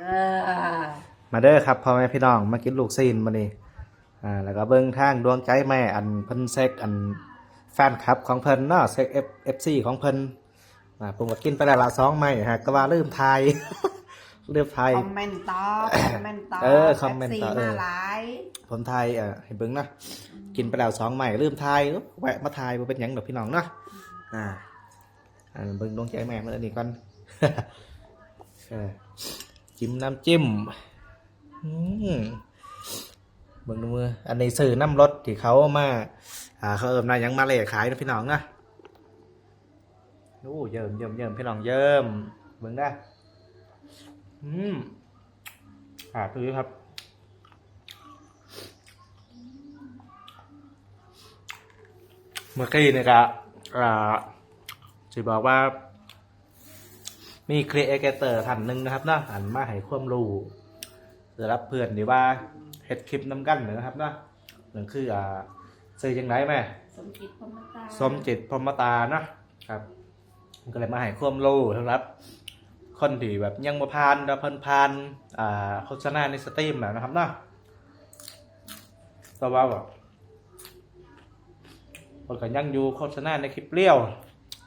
เออมาเด้อครับพ่อแม่พี่น้องมากินลูกซีนมานี่อ่าแล้วก็เบิ่งทางดวงใจแม่อันเพิ่นเซ็กอันแฟนคลับของเพิ่นเนาะเซ็กเอฟเอฟซีของเพิ่นอ่าผมก็กินไปแล้วละสองไม้ฮะก็ว่าลืมทาย ลืมทายคอมเมนต์ต่อคอมเมนต์ต่อเออคอมเมนต์ต่อแท็กเอซี่อมาหลายผมทายเอ่อให้เบิ่งนะกินไปแล้วสองไม้ลืมทายอุ๊บแวะมาทายบ่เป็นหยังดอกพี่น้องเนาะอ่าอ่าเบิ่งดวงใจแม่มาอันนี้ก่อนเออ จิ้มน้ำจิ้มอืมเบิ่งดูมือ อันนี้ซื้อน้ำรถที่เขามาอ่าเขาเอิมนายยังมาเล่ขายนะพี่น้องนะโอ้เยิ่มเยิ่มเยิ่มพี่น้องเยิ่มเบิ่งได้อืมอ่าตัวนี้ครับเมื่อกี้นี่ยก็อ่าจะบอกว่า มีครีเอเตอร์ท่านหนึ่งนะครับเนาะอันมาให้ความรู้สำหรับเพื่อนที่ว่าเฮ็ดคลิปน้ำกันนะครับเนาะนั่นคืออ่าซื้อยังไงแม่สมจิตพรหมตาสมจิตพรหมตาเนาะครับมันก็เลยมาให้ความรู้สำหรับ คนที่แบบยังบ่ผ่านดาวเพิ่นผ่านอ่าโฆษณาในสตรีมน่ะนะครับเนาะแต่ว่าแบบเพิ่นก็ยังอยู่โฆษณาในคลิปเลี้ยว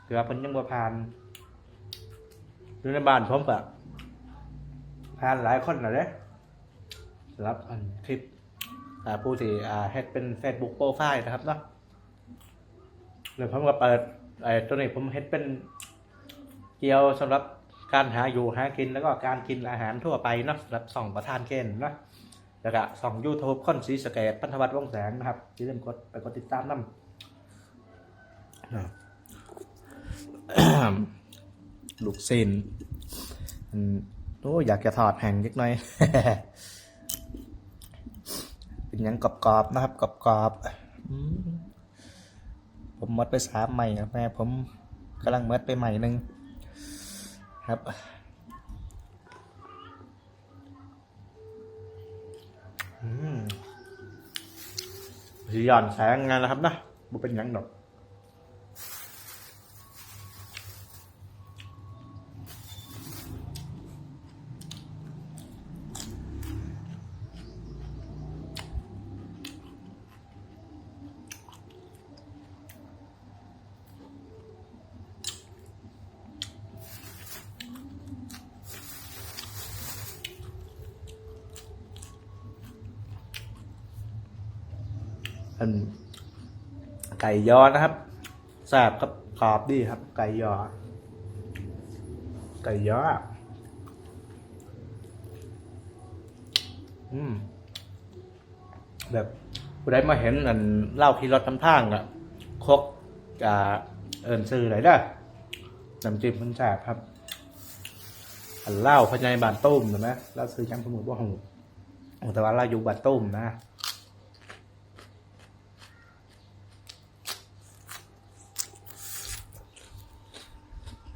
คือว่าเพิ่นยังบ่ผ่าน อยู่ในบ้านผมก็ผ่านหลายคนน่ะเด้สำหรับอันคลิปอ่าผู้ที่อ่าเฮ็ดเป็น Facebook โปรไฟล์นะครับเนาะเดี๋ยวผมก็เปิดไอ้ตัวนี้ผมเฮ็ดเป็นเกี่ยวสำหรับการหาอยู่หากินแล้วก็การกินอาหารทั่วไปเนาะสำหรับส่องประธานเกณฑ์เนาะแล้วก็ส่อง YouTube ค้นสีสเกตพันธวัฒน์วงแสงนะครับอย่าลืมกดไปกดติดตามนำอ่า ลูกซินอืมโอ้อยากจะถอดแห่งนิดหน่อย เป็นยังกรอบๆนะครับกรอบๆอืมผมมดไปสามใหม่ครับแม่ผมกำลังมดไปใหม่หนึ่งครับอืมสีหย่อนแสงงานแล้วครับนะบ่เป็นยังดอก อันไก่ยอนะครับแซ่บครับกรอบดีครับ ไก่ยอ ไก่ยอ อืม แบบผู้ใดมาเห็นอันเหล้าที่รถทำทางอะคกจะเอินซื้ออะไรได้น้ำจิ้มมันแซ่บครับ อันเหล้าพญายบานตุ้มเห็นไหมเล้าซื้อจังสมุนว่าหงแต่ว่าเล้าอยู่บานตุ้มนะ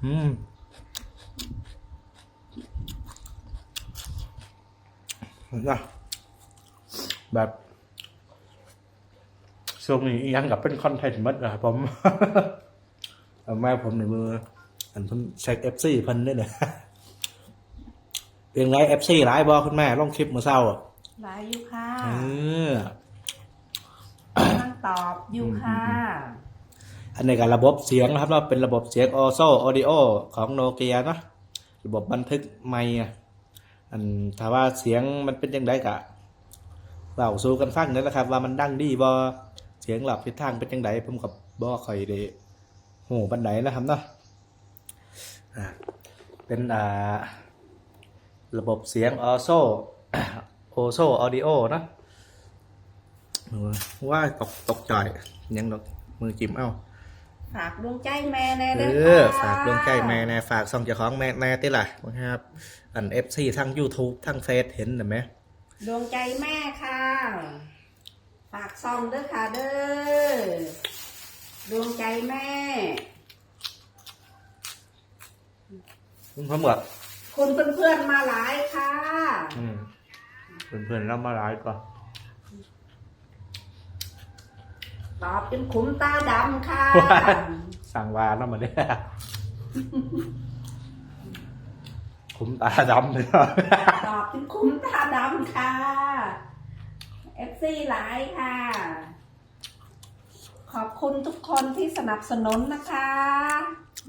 อืมนะแบบช่วงนี้อิหยังกับเป็นคอนเทนต์หมัดนะครับผมเอาแม่ผมในมืออันผมเช็คเอฟซีพันด้วยเนี่ยเป็นไรเอฟซีหลายบอคุณแม่ลงคลิปมาเศร้าอะหลายอยู่ค่ะเออนั่งตอบอยู่ค่ะ อันนี้กับระบบเสียงนะครับเราเป็นระบบเสียงออโซออดิโอของโนเกียนะระบบบันทึกไม่อันถ้าว่าเสียงมันเป็นยังไงกะเราสู้กันฟังนั่นแหละครับ ว่ามันดังดีบอเสียงหลับทิศทางเป็นยังไงผมกับบอคอยเดหูบันไดนะครับเนาะเป็นอ่าระบบเสียงออโซโอโซออดิโอนะว่าตกตกใจยังดอกมือจิ้มเอ้า ฝากดวงใจแม่แน่เอเด้ออ ค่ะฝากดวงใจแม่แน่ฝากส่องเจ้าของแม่แน่ติล่ะนะครับ อันเอฟซีทั้ง YouTube ทั้งเฟซเห็นเห็นไหมดวงใจแม่ค่ะ ฝากซองเด้อค่ะเด้อดวงใจแม่คุณพ่อหมวดคุณเพื่อนๆมาหลายค่ะ อืมเพื่อนๆเรามาหลายก่อน ตอบจนขุมตาดำค่ะ สั่งวาแล้วมาเนี่ยคุ้มตาดำเลยตอบถึงคุ้มตาดำค่ะ FC หลายค่ะ ขอบคุณทุกคนที่สนับสนุนนะคะ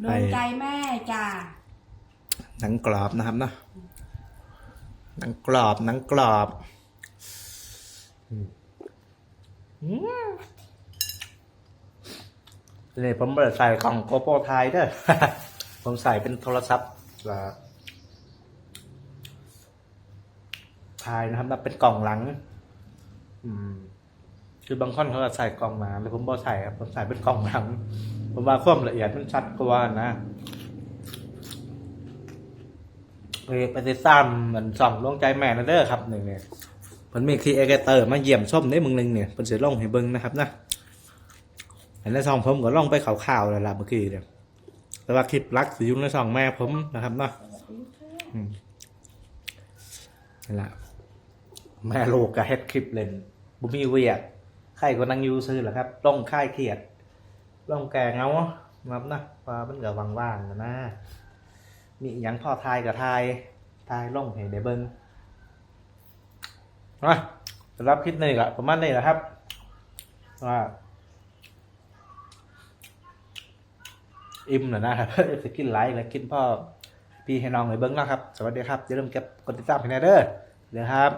ดวงใจแม่จ้าหนังกรอบนะครับเนาะหนังกรอบหนังกรอบอืมอืม นี่ผมเปิดใส่กล่องโกโปรไทยเด้อผมใส่เป็นโทรศัพท์ว่าทยนะครับเป็นกล่องหลัง อืม คือบางคนเขาจะใส่กล่องหนาแต่ผมบ่ใส่ครับผมใส่เป็นกล่องหลัง ผมว่าความละเอียดมันชัดกว่านะไปไปติดตามเหมือนส่องดวงใจแม่นะเด้อครับหนึ่งเนี่ยมันมีคีเอเกเตอร์มาเยี่ยมชมได้มึงหนึ่งเนี่ยเป็นเสือลงให้เบิ้งนะครับนะ ในซองผมก็ลงไปข่าวๆแล้วล่ะเมื่อกี้เนี่ยแต่ว่าคลิปลักสิยุ่ในซองแม่ผมนะครับเนาะอืมนี่แหละแม่ลูกก็เฮ็ดคลิปเล่นบุมีเวียดใครก็นั่งอยูซื้อแหละครับลงค่ายเครียดลงแกงเงานะครับนะว่ามันก็ว่างๆนะนะมีอหยังพ่อทายกับทายทายลงให้ได้เบิ้งมาสำหรับคลิปนี้ก็ประมาณนี้แหละครับว่า อิ่มแล้วนะครับจะกินไลค์และกินพ่อพี่ให้น้องเลยเบิ้งนะครับ สวัสดีครับอย่าลืมเก็บกดติดตามให้แน่เด้อเดี๋ยวครับ